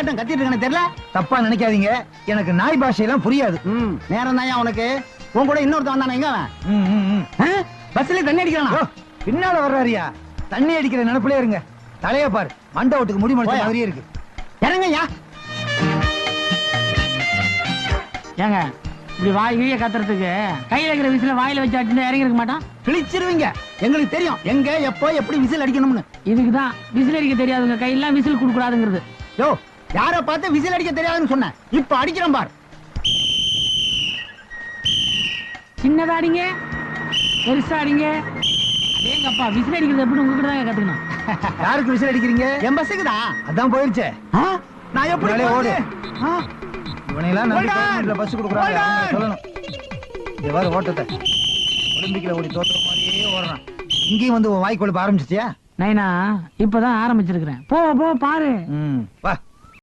நாயாட்டம் கத்திட்டு இருக்கேன்னு தெரியல? தப்பா நினைக்காதீங்க. எனக்கு நாய் பாஷையெல்லாம் புரியாது. ம். நேரம் தான் உனக்கு. உன் கூட இன்னொருத்தன் வந்தானே எங்க அவன்? பஸ்ல தண்ணி அடிக்கிறானா? பின்னால வர்றாரியா? தண்ணி அடிக்கிற நினைப்புல இருங்க. தலைய பாரு. மண்டை ஓட்டுக்கு முடி முடிச்ச. மாதிரியே இருக்கு. இறங்கய்யா ஏங்க இப்படி வாய் வீய கத்துறதுக்கு கையில இருக்கிற விசில வாயில வச்சு அடிச்சு இறங்கி இருக்க மாட்டான்? கிழிச்சிருவீங்க. எங்களுக்கு தெரியும். எங்க எப்போ எப்படி விசில் அடிக்கணும்னு. இதுக்கு தான் விசில் அடிக்க தெரியாதுங்க. கையெல்லாம் விசில் கொடுக்க கூடாதுங்கிறது யோ யார பார்த்து விசில் அடிக்க தெரியாதுன்னு சொன்னேன். இப்ப அடிக்கிறேன் பார். சின்னதா அடிங்க பெருசா அடிங்க. அடேங்கப்பா விசில் அடிக்கிறது எப்படி உங்ககிட்ட தான் கத்துக்கணும்? யாருக்கு விசில் அடிக்கிறீங்க? என் பஸ்ஸுக்கு தான் அதான் போயிருச்சே. நான் எப்படி? ஓடு. இவனையெல்லாம். கவர்மெண்ட்ல பஸ் கொடுக்குறாங்க. சொல்லணும். ஓட்டத்தை. ஓடி மாதிரியே ஓடுறான். இங்கேயும் வந்து உன் வாய் கொழுப்ப ஆரம்பிச்சிட்டியா? நைனா இப்பதான் ஆரம்பிச்சிருக்கிறேன். போ போ பாரு. ம் வா.